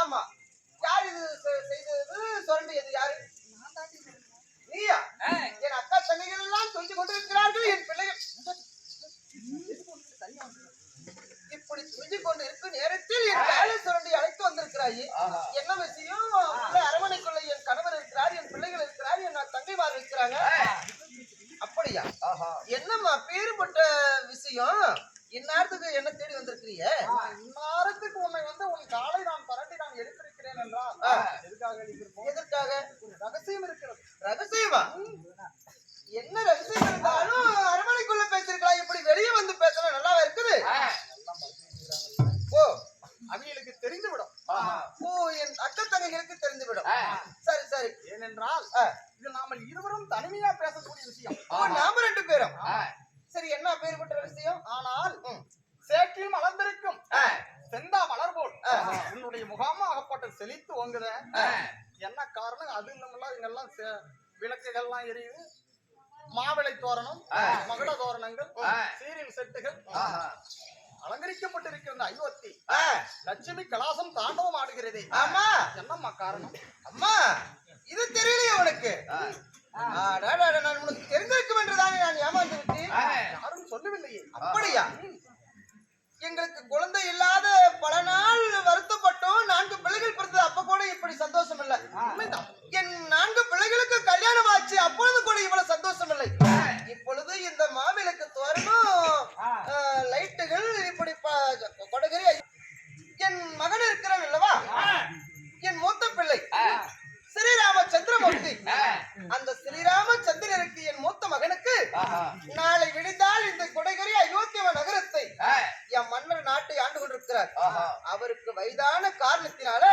ஆமா. யார் இது செய்தது? சுரண்டியது யாரு? நீயா? என் அக்கா தங்கைகள் எல்லாம் சொல்லி கொண்டிருக்கிறார்கள் என் பிள்ளைகள். இப்படி கொண்டு இருக்கும் நேரத்தில் என் காலை சுரண்டி அழைத்து வந்திருக்கிறாயே. என்ன விஷயம்? அரவணைக்குள்ள என் கணவர் இருக்கிறார் என் பிள்ளைகள் இருக்கிறார் என் தங்கைமார் இருக்கிறாங்க. அப்படியா? என்னம்மா பேருப்பட்ட விஷயம்? இந்நேரத்துக்கு என்ன தேடி வந்திருக்கிறீங்க? இந்நேரத்துக்கு உன்னை வந்து உன் காலை நான் பரட்டி நான் எடுத்திருக்கிறேன் என்றால். எதுக்காக எதற்காக? ஒரு ரகசியம் இருக்கிறது. ரகசியமா? முகாமா அகப்பட்ட செழித்து ஓங்குத. என்ன காரணம்? அது இல்லமெல்லாம் இங்கெல்லாம் சே- விளக்குகள்லாம் எரியுது. மாவிளை தோரணம் மகுட தோரணங்கள் சீரியல் செட்டுகள். அலங்கரிக்கப்பட்டிருக்கிற இந்த ஐவத்தி லட்சுமி கலாசம் தாண்டவம் ஆடுகிறதே. ஆமா. என்னம்மா காரணம்? அம்மா இது தெரியலையே உனக்கு. நான் உனக்கு தெரிந்திருக்கும் என்றுதானே நான் ஏமாந்து விட்டேன் யாரும் சொல்லவில்லையே. அப்படியா? எங்களுக்கு குழந்தை இல்லாத பல நாள் வருத்தப்பட்டோம். நான்கு பிள்ளைகள் பிறந்தது அப்ப கூட இப்படி சந்தோஷம் இல்ல உண்மைதான் என் நான்கு பிள்ளைகளுக்கு கல்யாணம் ஆச்சு அப்பொழுது கூட இவ்வளவு சந்தோஷம் இல்லை இப்பொழுது இந்த மாவிளக்கு தோரணம் ஆஹ், லைட்டுகள் இப்படி ப- கொடகரி என் மகன் இருக்கிறான் அல்லவா என் மூத்த பிள்ளை ஸ்ரீராம சந்திரமூர்த்தி அந்த ஸ்ரீராம சந்திரனுக்கு என் மூத்த மகனுக்கு நாளை விடிந்தால் இந்த கொடைகரி அயோத்தியவ நகரத்தை என் மன்னர் நாட்டை ஆண்டு கொண்டிருக்கிறார் அவருக்கு வயதான காரணத்தினால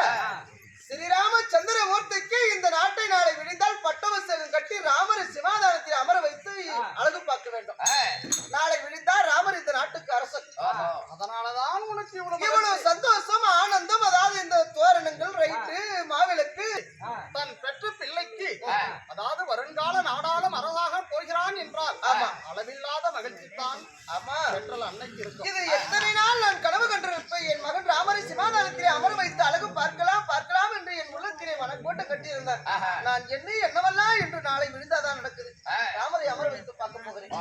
ஸ்ரீராம சந்திரமூர்த்திக்கு இந்த நாட்டை நாளை விடிந்தால் பட்டவசகம் கட்டி ராமரை சிவாதாரத்தில் அமர் வைத்து அழகு பார்க்க வேண்டும் நாளை விடிந்தால் ராமர் இந்த நாட்டுக்கு அரசர் அதனாலதான் உனக்கு இவ்வளவு இவ்வளவு சந்தோஷம் ஆனந்தம் அதாவது இந்த தோரணங்கள் ரைட்டு மாவிளக்கு தன் பெற்ற பிள்ளைக்கு அதாவது வருங்கால நாடாளும் அரசாக போகிறான் என்றால் ஆமா. அளவில்லாத மகிழ்ச்சி தான் ஆமா பெற்றல் அன்னைக்கு இருக்கும் இது எத்தனை நாள் நான் கனவு கண்டிருப்பேன் என் மகன் ராமரை சிவாதானத்திலே அமர வைத்து அழகு பார்க்கலாம் பார்க்கலாம் என்று என் உள்ளத்திலே கட்டியிருந்தேன் நான் என்ன என்னவெல்லாம் என்று நாளை விழுந்தாதான் நடக்குது. ராமரை அமர வைத்து பார்க்க போகிறேன்.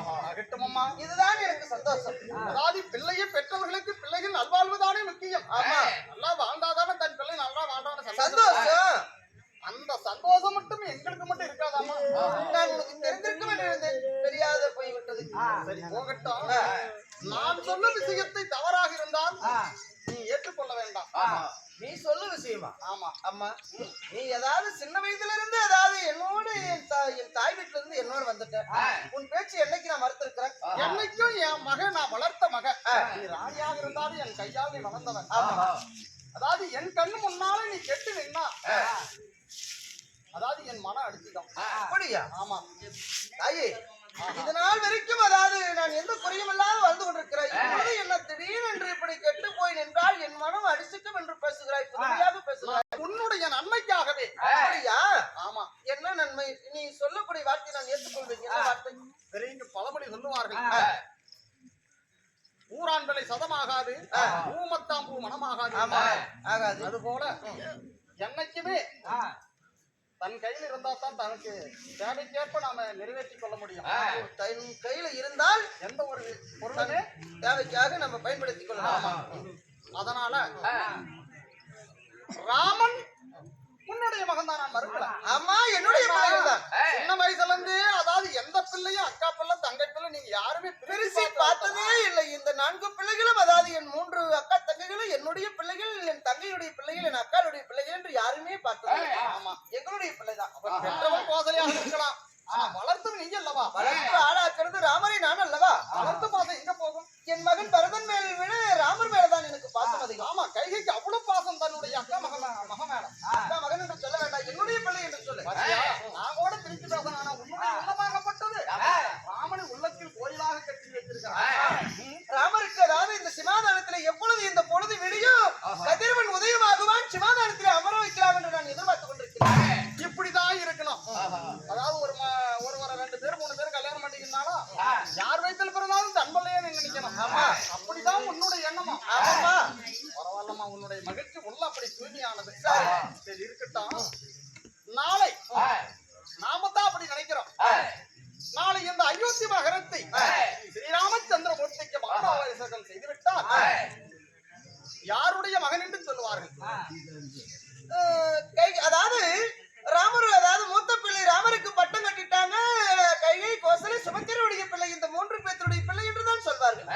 இதுதான் எனக்கு சந்தோஷம். அதாவது பிள்ளையை பெற்றவர்களுக்கு பிள்ளைகள் நல்வாழ்வுதானே முக்கியம். ஆமா. நல்லா வாழ்ந்தாதானே தன் பிள்ளை நல்லா வாழ்றான சந்தோஷம். அந்த சந்தோஷம் மட்டும் எங்களுக்கு மட்டும் இருக்காதாமா நான் உனக்கு தெரிந்திருக்கும் என்று இருந்தேன். தெரியாத போய்விட்டது. சரி போகட்டும். நான் சொன்ன விஷயத்தை தவறாக இருந்தால் நீ ஏற்றுக்கொள்ள வேண்டாம். நீ சொல்ல விஷயமா. ஆமா. அம்மா நீ ஏதாவது சின்ன வயதுல இருந்து ஏதாவது என்னோட என் தாய் வீட்டுல இருந்து என்னோட வந்துட்ட. உன் பேச்சு என்னைக்கு நான் மறுத்திருக்கிறேன் என்னைக்கும் என் மகன் நான் வளர்த்த மகன். நீ ராணியாக இருந்தாலும் என் கையால் நீ வளர்ந்தவன். அதாவது என் கண்ணு முன்னால நீ கெட்டு நின்னா அதாவது என் மனம் அடிச்சுதான் அப்படியா? ஆமா. தாயே இது நாள் வரைக்கும் அதாவது நான் எந்த குறையும் இல்லாத வாழ்ந்து கொண்டிருக்கிறேன். இப்பொழுது என்ன திடீரென்று இப்படி கெட்டு போய் நின்றால் என் மனம் அடிச்சுக்கும் என்று பேசுகிறாய் புதுமையாக பேசுகிறாய். உன்னுடைய நன்மைக்காகவே. அப்படியா? ஆமா. என்ன நன்மை? நீ சொல்லக்கூடிய வார்த்தை நான் ஏற்றுக்கொள்வேன். என்ன வார்த்தை? பெரிய பழமொழி சொல்லுவார்கள். ஊரான் விலை சதமாகாது ஊமத்தாம் பூ மனமாகாது. ஆகாது. அது போல என்னைக்குமே தன் கையில் இருந்தா தான் தனக்கு தேவைக்கேற்ப நாம நிறைவேற்றிக் கொள்ள முடியும். தன் கையில இருந்தால் எந்த ஒரு பொருளுமே தேவைக்காக நம்ம பயன்படுத்திக் கொள்ளலாம் அதனால ராமன் உன்னுடைய மகன் தான் நான் மறுக்கல. ஆமா என்னுடைய பிள்ளைகள் தான். சின்ன வயசுல இருந்து அதாவது எந்த பிள்ளையும் அக்கா பிள்ளை தங்கை பிள்ளை நீங்க யாருமே பிரிசி பார்த்ததே இல்லை. இந்த நான்கு பிள்ளைகளும் அதாவது என் மூன்று அக்கா தங்கைகளும் என்னுடைய பிள்ளைகள் என் தங்கையுடைய பிள்ளைகள் என் அக்காளுடைய பிள்ளைகள் என்று யாருமே பார்த்தது. ஆமா. எங்களுடைய பிள்ளைதான் பெற்றவன் கோசலையாக இருக்கலாம். ஆனா வளர்த்தவன் நீங்க அல்லவா வளர்த்து ஆளாக்குறது ராமரை நான் அல்லவா வளர்த்த பாசம் எங்க போகும் என் மகன் பரதன் மேல் விட ராமர் மேலதான் எனக்கு பாசம் அதிகம் ஆமா கைகைக்கு அவ்வளவு பாசம் தன்னுடைய அக்கா மகன் எல்லாம் அப்படி தூய்மையானது சரி இருக்கட்டும் நாளை நாம தான் அப்படி நினைக்கிறோம். நாளை இந்த அயோத்தி மகரத்தை ஸ்ரீராமச்சந்திரமூர்த்திக்கு மகனாவசகம் செய்துவிட்டால் யாருடைய மகன் என்று சொல்லுவார்கள்? அதாவது ராமர் அதாவது மூத்த பிள்ளை ராமருக்கு பட்டம் கட்டிட்டாங்க. கைகை கோசலை சுபத்திரனுடைய பிள்ளை இந்த மூன்று பேருடைய பிள்ளை என்றுதான் சொல்வார்கள்.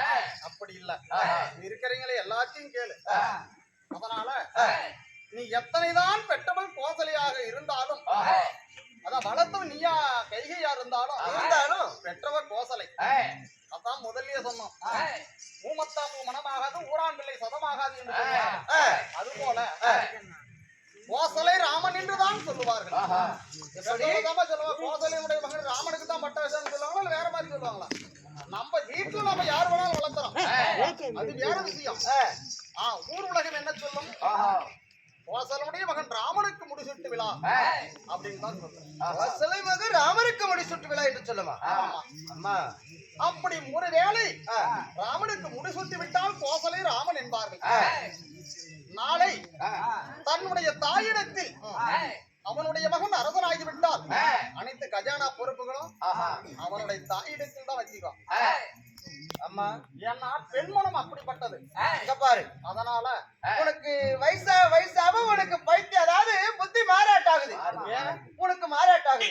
அப்படி இல்ல. இருக்கிறீங்களே எல்லாத்தையும் கேளு. அதனால நீ எத்தனைதான் பெற்றவள் கோசலையாக இருந்தாலும் அதான் வளர்த்தவன் நீயா கைகையா இருந்தாலும் இருந்தாலும் பெற்றவர் கோசலை அதான் முதல்லயே சொன்னோம். மூமத்தா மூ மனமாகாது ஊரான் பிள்ளை சதமாகாது என்று. அஹ், அதுபோல கோசலை ராமன் என்றுதான் சொல்லுவார்கள். சொல்லுவாங்க கோசலையுடைய மகன் ராமனுக்கு தான் பட்ட விஷயம் சொல்லுவாங்களா வேற மாதிரி சொல்லுவாங்களா? நம்ம வீட்டுல நம்ம யார் வேணாலும் வளர்த்துறோம். அது வேற விஷயம். அஹ், ஆ, ஊர் உலகம் என்ன சொல்லும்? கோசலனுடைய மகன் ராமனுக்கு முடிசூட்டு விழா. அப்படின்னு தான் கோசலை மகன் ராமருக்கு முடி சுட்டு விழா என்று சொல்லுமா. அம்மா. அப்படி ஒரு வேளை அஹ், ராமனுக்கு முடிசூட்டி விட்டால் கோசலை ராமன் என்பார்கள். நாளை தன்னுடைய தாயிடத்தில் அவனுடைய மகன் அரசனாகி விட்டால் அனைத்து கஜானா பொறுப்புகளும் அவனுடைய தாயிடத்தில் தான் வச்சுக்கோ அம்மா ஏன்னா பெண்மனம் அப்படிப்பட்டது. இங்க பாரு. அதனால உனக்கு வயசா வயசாக உனக்கு பைத்தியம் அதாவது புத்தி மாறாட்டாகுது. உனக்கு மாறாட்டாகுது.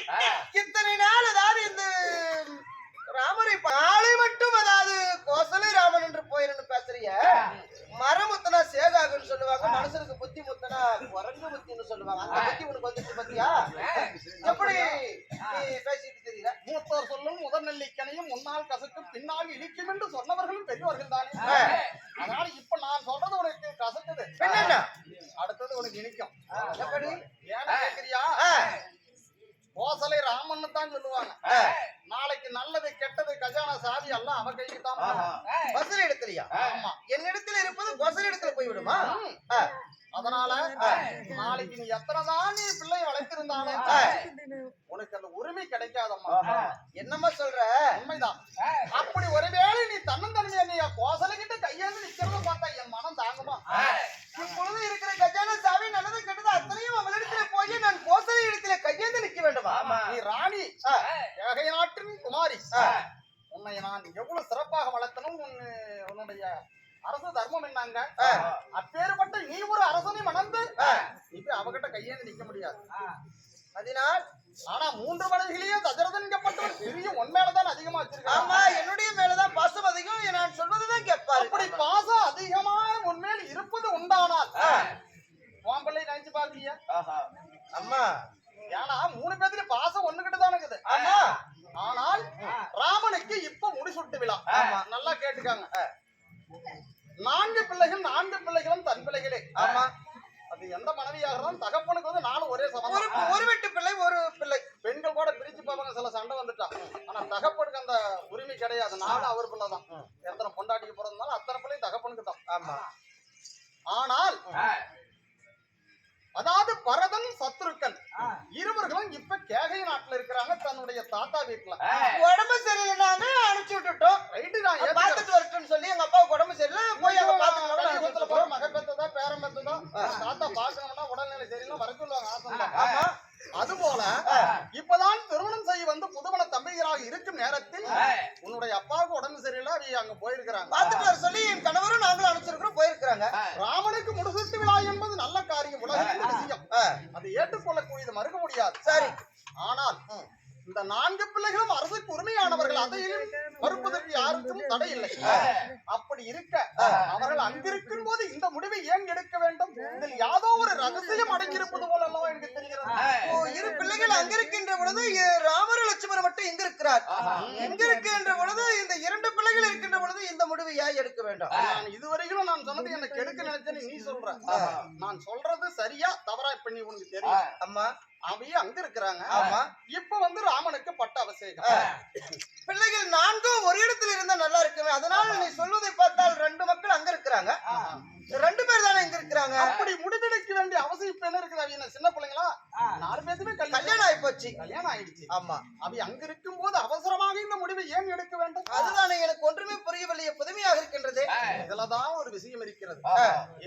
இத்தனை நாள் அதாவது இந்த ராமரை நாளை மட்டும் அதாவது கோசலை ராமன் என்று போயிருந்து பேசுறிய. மரம் முத்தனா சேகாகுன்னு சொல்லுவாங்க மனுஷனுக்கு புத்தி முத்தனா குரங்கு புத்தின்னு சொல்லுவாங்க. அந்த புத்தி உனக்கு வந்துச்சு பத்தியா? எப்படி நீ பேசிட்டு தெரியல? மூத்தோர் சொல்லும் முதல் நெல்லிக்கனையும் முன்னால் கசக்கும் பின்னால் இனிக்கும் என்று சொன்னவர்களும் பெரியவர்கள் தானே? அதனால இப்ப நான் சொல்றது உனக்கு கசக்குது. பின்ன அடுத்தது உனக்கு இனிக்கும். எப்படி? ஏன்னு கேக்குறியா கோசலை ராமன்னு தான் சொல்லுவாங்க. நாளைக்கு நல்லது கெட்டது கஜானா சாவி எல்லாம் அவ கைக்கு தான். வசதி இடத்துலயா? ஆமா. என்னிடத்துல இருப்பது கோசல் இடத்துல போய் விடுமா அதனால நாளைக்கு நீ எத்தனை தான் நீ பிள்ளை வளர்த்திருந்தாலும் ஆ. உனக்கு அந்த உரிமை கிடைக்காதம்மா. என்னம்மா சொல்ற? உண்மைதான். அப்படி ஒருவேளை நீ தன்னந்தன்மையா நீ கோசலைகிட்ட கையேந்து நிக்கிறத பார்த்தா என் மனம் தாங்குமா? இப்பொழுது இருக்கிற கஜானா சாவி நல்லது கெட்டது அத்தனையும் அவளிடத்துல போய் நான் கோசலை இடத்துல கையேந்து நிக்க வேண்டுமா? நீ ராணி. நாட்டின் குமாரி ஆ, உன்னை நான் எவ்வளவு சிறப்பாக வளர்த்தனும் உன் உன்னுடைய தர்மம் என்னங்க? அப்பேற்பட்ட நீ ஒரு அரசனை மணந்து போய் அவகிட்ட கையேந்து நிக்க முடியாது. அதனால் ஆனா மூன்று மனைவிகளையே தஜரதன்கப்பட்டவர் பெரிய உண்மையிலதான் அதிகமா வச்சிருக்காங்க ஆமா என்னுடைய மேலதான் பாசம் அதிகம் நான் சொல்வதுதான் கேட்பாரு. அப்படி பாசம் அதிகமான உண்மையில் இருப்பது உண்டானால் உன் பிள்ளை நினைச்சு பாக்கலையா அம்மா. ஏன்னா மூணு பேத்துல பாசம் ஒண்ணுகிட்ட தான் இருக்குது ஆமா. ஆனால் ராமனுக்கு இப்ப முடிசுட்டு விழா. ஆமா. நல்லா கேட்டுக்காங்க. நான்கு பிள்ளைகள் நான்கு பிள்ளைகளும் தன் பிள்ளைகளே. ஆமா. அது எந்த மனைவியாக தகப்பனுக்கு வந்து நானும் ஒரே சமம். ஒரு வீட்டு பிள்ளை ஒரு பிள்ளை. பெண்கள் கூட பிரிச்சு பார்ப்பாங்க சில சண்டை வந்துட்டா. ஆனா தகப்பனுக்கு அந்த உரிமை கிடையாது. நானும் அவர் பிள்ளை தான். எத்தனை பொண்டாட்டிக்கு பிறந்தாலும் அத்தனை பிள்ளையும் தகப்பனுக்கு தான். ஆமா. ஆனால் அதாவது பரதன் சத்ருக்கன் இருவர்களும் இப்ப கேகை நாட்டுல இருக்கிறாங்க தன்னுடைய தாத்தா வீட்டுல உடம்பு சரியில்லைனாங்க அனுப்பிச்சு விட்டுட்டோம் ரைட்டு நான் ஏத்துக்கிறேன். பார்த்துட்டு வரட்டும்னு சொல்லி எங்க அப்பாவுக்கு உடம்பு சரியில்லை போய் அங்க கலியுகத்துல பாத்துக்கலாம் போற மகன் பெத்ததா, பேரன் பெத்ததா, தாத்தா பார்க்கணும்னா உடல்நிலை சரியில்லை வர சொல்லுவாங்க ஆசைதான். ஆமா அதுபோல இப்பதான் திருமணம் செய்ய வந்து புதுமண தம்பிகளாக இருக்கும் நேரத்தில் உன்னுடைய அப்பாவுக்கு அங்க போயிருக்கிறாங்க. பார்த்துட்டு வர சொல்லி என் கணவரும் நாங்களும் அனுப்பிச்சிருக்கிறோம் போயிருக்கிறாங்க. ராமனுக்கு முடிசூட்டு விழா என்பது நல்ல காரியம் உலகத்தின் விஷயம் ஆ, அதை ஏற்றுக்கொள்ளக்கூடியது மறுக்க முடியாது. சரி. ஆனால் இந்த நான்கு பிள்ளைகளும் அரசுக்கு உரிமையானவர்கள் அதையும் மறுப்பதற்கு யாருக்கும் தடை இல்லை அப்படி இருக்க அவர்கள் அங்கிருக்கும் போது இந்த முடிவை ஏன் எடுக்க வேண்டும்? இதில் யாதோ ஒரு ரகசியம் அடங்கியிருப்பது போல அல்லவா எனக்கு தெரிகிறது. இரு பிள்ளைகள் அங்க இருக்கின்ற பொழுது ராமர் லட்சுமணர் மட்டும் இங்க இருக்கிறார். இங்க இருக்கின்ற பொழுது இந்த இரண்டு பிள்ளைகள் இருக்கின்ற பொழுது இந்த முடிவை ஏன் எடுக்க வேண்டாம்? நான் இதுவரையிலும் நான் சொன்னது எனக்கு எடுக்க நினைச்சேன்னு நீ சொல்ற. நான் சொல்றது சரியா தவறா இப்ப நீ உனக்கு தெரியும். அம்மா அவையே அங்க இருக்கிறாங்க. ஆமா இப்ப வந்து ராமனுக்கு பட்ட அபிஷேகம். பிள்ளைகள் நான்கும் ஒரு இடத்துல இருந்தா நல்லா இருக்குமே. அதனால நீ சொல்வதை பார்த்தால் ரெண்டு மக்கள் அங்க இருக்கிறாங்க. ரெண்டு பேர் தானே இங்க இருக்கிறாங்க. அப்படி முடிவெடுக்க வேண்டிய அவசியம் இப்ப என்ன இருக்குது என்ன சின்ன பிள்ளைங்களா? நாலு பேருமே கல்யாணம் ஆகி போச்சு கல்யாணம் ஆயிடுச்சு. ஆமா. அவை அங்க இருக்கும் போது அவசரமாக இந்த முடிவை ஏன் எடுக்க வேண்டும்? அதுதானே எனக்கு ஒன்றுமே புரியவில்லையே. புதுமையாக இருக்கின்றது. இதுலதான் ஒரு விஷயம் இருக்கிறது.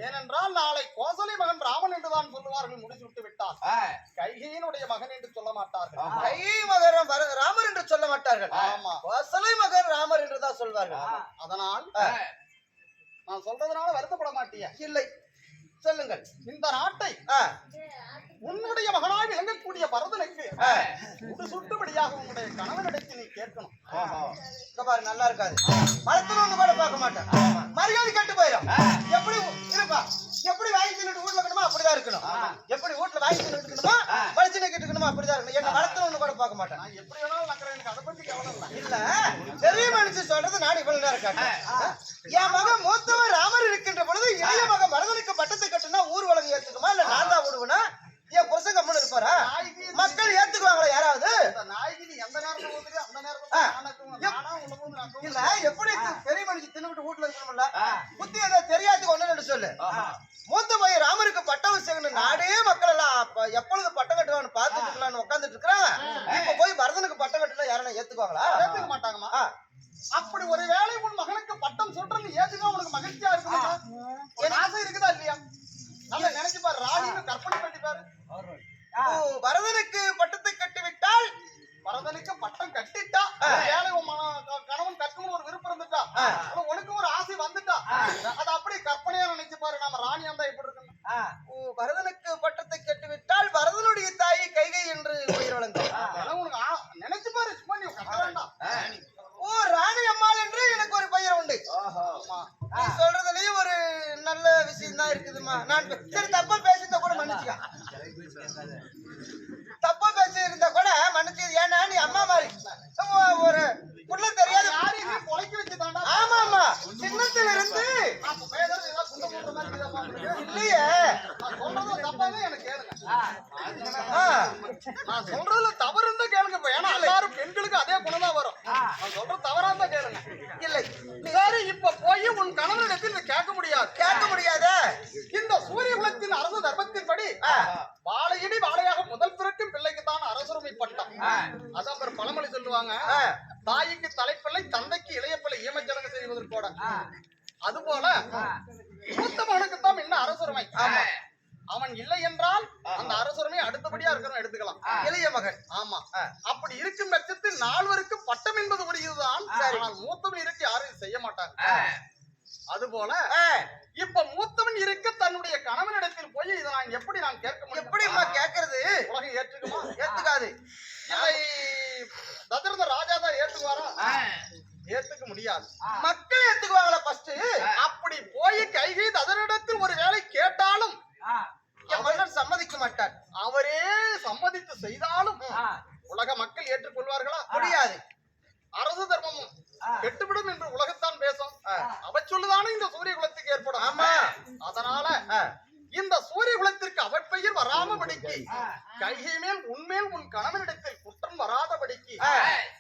ஏனென்றால் நாளை கோசலை மகன் ராமன் என்றுதான் சொல்லுவார்கள் முடிச்சு விட்டு விட்டார் கைகையினுடைய மகன் என்று சொல்ல மாட்டார்கள். கை மகரம் வர- ராமர் என்று சொல்ல மாட்டார்கள். ஆமா. வசலை மகன் ராமர் என்று சொல்வார்கள். அதனால் நான் சொல்றதுனால வருத்தப்பட மாட்டிய? இல்லை. சொல்லுங்கள். இந்த நாட்டை உன்னுடைய மகனாய் விளங்கக்கூடிய பரதனுக்கு ஆ. சுட்டுபடியாக உன்னுடைய கணவனிடத்தில் நீ கேட்கணும். இங்க பாரு நல்லா இருக்காது. மரத்துல கூட பார்க்க மாட்டேன். மரியாதை கட்டு போயிடும் எப்படி இருப்பா? எப்படி வாங்கி தின்னுட்டு வீட்டுல இருக்கணுமோ அப்படிதான் இருக்கணும். எப்படி வீட்டுல வாங்கி தின்னுட்டு இருக்கணுமோ மனுஷனை கிட்ட இருக்கணுமோ அப்படிதான் இருக்கணும். என்ன மரத்துல ஒண்ணு கூட பார்க்க மாட்டேன். எப்படி வேணாலும் நக்கறேன் எனக்கு அதை பத்தி கவலை இல்லை இல்ல பெரிய மனுஷன் சொல்றது நான் இவ்வளவு நேரம் காட்டேன் என் மகன் மூத்தவன் ராமர் இருக்கின்ற பொழுது இளைய மகன் பரதனுக்கு பட்டத்தை கட்டுனா ஊர் உலகம் ஏத்துக்குமா? இல்ல நான் தான் விடுவேனா என் புருஷன் கம்மனு இருப்பாரா? மக்கள் ஏத்துக்குவாங்களா யாராவது? இந்த நாய்க்கு நீ எந்த நேரத்துல ஊத்துறியோ அந்த ஆ. நேரத்துல நானுக்கும் நானா உள்ள போது நான் இல்ல எப்படி பெரிய மனுஷன் தின்னுட்டு வீட்டுல இருக்கணும்ல புத்தி ஏதோ தெரியாதுக்கு ஒண்ணு சொல்லு மூத்த பையன் ராமருக்கு பட்டாபிஷேகம் நாடே மக்கள் எல்லாம் அப்ப எப்பொழுது பட்டம் கட்டுவான்னு பார்த்துட்டு இருக்கலாம்னு உட்கார்ந்துட்டு இருக்காங்க பரதனுக்கு பட்டம் கட்டுனா யாரும் ஏத்துக்குவாங்களா? ஏத்துக்க மாட்டாங்கம்மா. அப்படி ஒரு வேளை உன் மகனுக்கு பட்டம் சுட்டுறது ஏத்துக்க உனக்கு மகிழ்ச்சியா இருக்குமா ஒரு ஆசை இருக்குதா இல்லையா? நல்லா நினைச்சு பாரு ராணின்னு கற்பனை பண்ணி பாரு. ஓ, பரதனுக்கு பட்டத்தை கட்டி விட்டால் பரதனுக்கு பட்டம் கட்டிட்டா க- கணவன் கட்டணும்னு ஒரு விருப்பம் இருந்துட்டா உனக்கு ஒரு ஆசை வந்துட்டா அது அப்படியே கற்பனையா நினைச்சு பாரு நம்ம ராணி அந்த இப்படி இருக்கணும் ஓ, பரதனுக்கு பட்டத்தை கட்டி விட்டால் பரதனுடைய தாய் கைகை என்று உயிர் வழங்கும். உனக்கு சொல்றது தவறா இருந்தா கேளுங்க. இல்லை சரி இப்ப போய் உன் கணவனிடத்தில் கேட்க முடியாது. கேட்க முடியாத. இந்த சூரிய குலத்தின் அரசு தர்மத்தின்படி வாழையடி வாழையாக முதல் பிறக்கும் பிள்ளைக்கு தான் அரசுரிமை பட்டம். அதான் ஒரு பழமொழி சொல்லுவாங்க. தாய்க்கு தலைப்பிள்ளை தந்தைக்கு இளைய பிள்ளை ஈமச்சடங்கு செய்வதற்கோட அதுபோல மூத்த மகனுக்கு தான் இன்னும் அரசுரிமை. அவன் இல்லை என்றால் அந்த அரசுரிமை அடுத்தபடியா இருக்கணும் எடுத்துக்கலாம். இளைய மகன். ஆமா. அப்படி இருக்கும் பட்சத்தில் நால்வருக்கு பட்டம் என்பது உரியதுதான். ஆனால் மூத்தவன் இருக்க யாரும் இதை செய்ய மாட்டாங்க. அதுபோல இப்ப மூத்தவன் இருக்க தன்னுடைய கணவனிடத்தில் போய் இதை நான் எப்படி நான் கேட்க முடியும்? எப்படிம்மா கேக்குறது உலகம் ஏற்றுக்குமா? ஏத்துக்காது. இல்லை தசரத ராஜா தான் ஏத்துக்குவாரா? ஏத்துக்க முடியாது. மக்கள் ஏத்துக்குவாங்களா ஃபர்ஸ்ட் அப்படி போய் கைகை தசரிடத்தில் ஒரு வேலை மாட்டார். அவரே சம்மதித்து செய்தாலும் உலக மக்கள் ஏற்றுக்கொள்வார்களா? முடியாது. அரசு தர்மமும் கெட்டுவிடும் என்று உலகத்தான் பேசும். அவ சொல்லுதானே இந்த சூரிய குலத்துக்கு ஏற்படும். ஆமா. அதனால இந்த சூரிய குலத்திற்கு அவற்பெயர் வராமபடிக்கு கைகை மேல் உன்மேல் உன் கணவனிடத்தில் குற்றம் வராதபடிக்கு.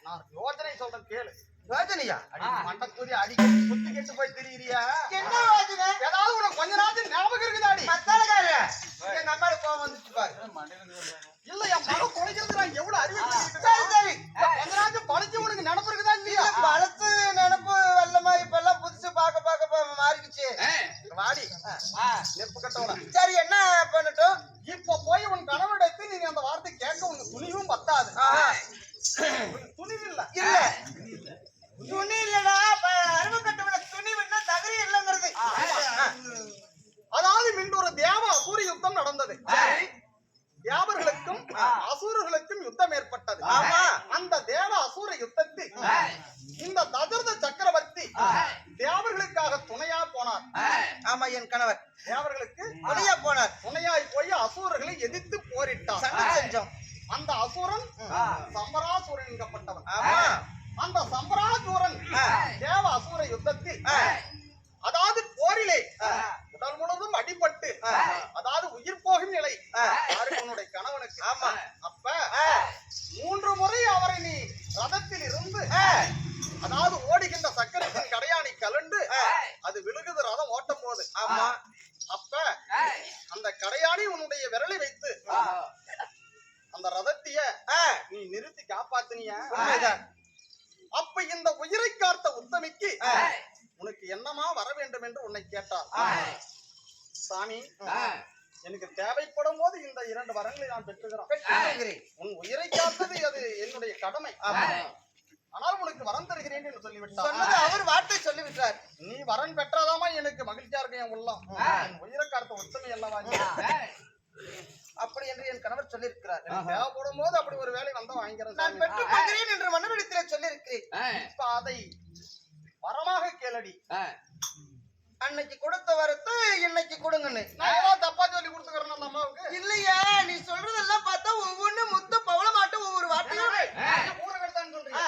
நான் யோஜனை சொல்றேன் கேளு. யோஜனையா? அடி மண்டக்கூதி அடிக்கடி புத்தி கெட்டு போய் திரியிறியா? என்ன யோஜனை? ஏதாவது உனக்கு கொஞ்ச நாள் ஞாபகம் இருக்குதாடி? மத்தாளக்கார எங்க கோவம் வந்துச்சு பாரு. இல்ல என் மனம் குறைக்கிறது நான் எவ்வளவு அறிவு சரி சரி. நாள் பழிச்சு உனக்கு நினப்பு இருக்குதா இல்லையா? பழத்து நினப்பு இப்ப எல்லாம் புதுசு பார்க்க பார்க்க பா- மாறிடுச்சு. வாடி. சரி என்ன பண்ணட்டும் இப்ப போய் உன் கணவனிடத்தில் நீ அந்த வார்த்தை கேட்க உனக்கு துணிவும் பத்தாது ஆஹா. துணிவு இல்ல இல்ல துணி இல்லடா ப- அருவு கட்டவிட துணி வேணா தகரி இல்லைங்கிறது அதாவது மின்று ஒரு தேவ அசூர யுத்தம் நடந்தது சரி. தேவர்களுக்கும் அசூரர்களுக்கும் யுத்தம் ஏற்பட்டது ஆமா. அந்த தேவ அசூர யுத்தத்தில் இந்த தசரத சக்கரவர்த்தி தேவர்களுக்காக துணையா போனார் ஆமா என் கணவர். தேவர்களுக்கு துணையா போனார். துணையாய் போய் அசூரர்களை எதிர்த்து போரிட்டார். சண்டை செஞ்சோம். அந்த அசுரன் சம்பராசுரன் என்கப்பட்டவன். அந்த சம்பராசுரன் தேவ அசுர யுத்தத்தில். அதாவது போரிலே உடல் முழுவதும் அடிபட்டு அதாவது உயிர் போகும் நிலை. உன்னுடைய கணவனுக்கு. ஆமா. அப்ப மூன்று முறை அவரை நீ ரதத்தில் இருந்து அதாவது ஓடுகின்ற சக்கரத்தின் கடையாணி கலண்டு அது விழுகுது ரதம் ஓட்டும் போது. ஆமா. அப்ப அந்த கடையாணி உன்னுடைய விரலை வைத்து அந்த ரதத்திய நீ நிறுத்தி காப்பாத்தினிய. அப்ப இந்த உயிரை காத்த உத்தமிக்கு. உனக்கு என்னமா வர வேண்டும் என்று உன்னை கேட்டார். சாமி எனக்கு தேவைப்படும் போது இந்த இரண்டு வரங்களை நான் பெற்றிருக்கிறேன். உன் உயிரை காத்தது அது என்னுடைய கடமை. தருகிறேன் என்று சொல்லிவிட்டார். சொன்னது அவர் வார்த்தை சொல்லிவிட்டார். நீ வரன் பெற்றாதாமா எனக்கு மகிழ்ச்சியா இருக்கு என் உள்ளம்? உயிரை காத்த ஒத்துமை எல்லாம் வாங்கி அப்படி என்று என் கணவர் சொல்லியிருக்கிறார். தேவைப்படும் போது அப்படி ஒரு வேலை வந்தா வாங்கிறேன் நான் பெற்றுக் கொள்கிறேன் என்று மன்னரிடத்திலே சொல்லியிருக்கிறேன். இப்ப அதை வரமாக கேளடி. அன்னைக்கு கொடுத்த வரத்து இன்னைக்கு கொடுங்கன்னு. நான் தப்பா சொல்லி கொடுத்துக்கிறேன் அம்மாவுக்கு? இல்லையா நீ சொல்றதெல்லாம் பார்த்தா ஒவ்வொன்னு முத்து பவள மாட்டும் ஒவ்வொரு வார்த்தையோட ஊரகத்தான் சொல்றீங்க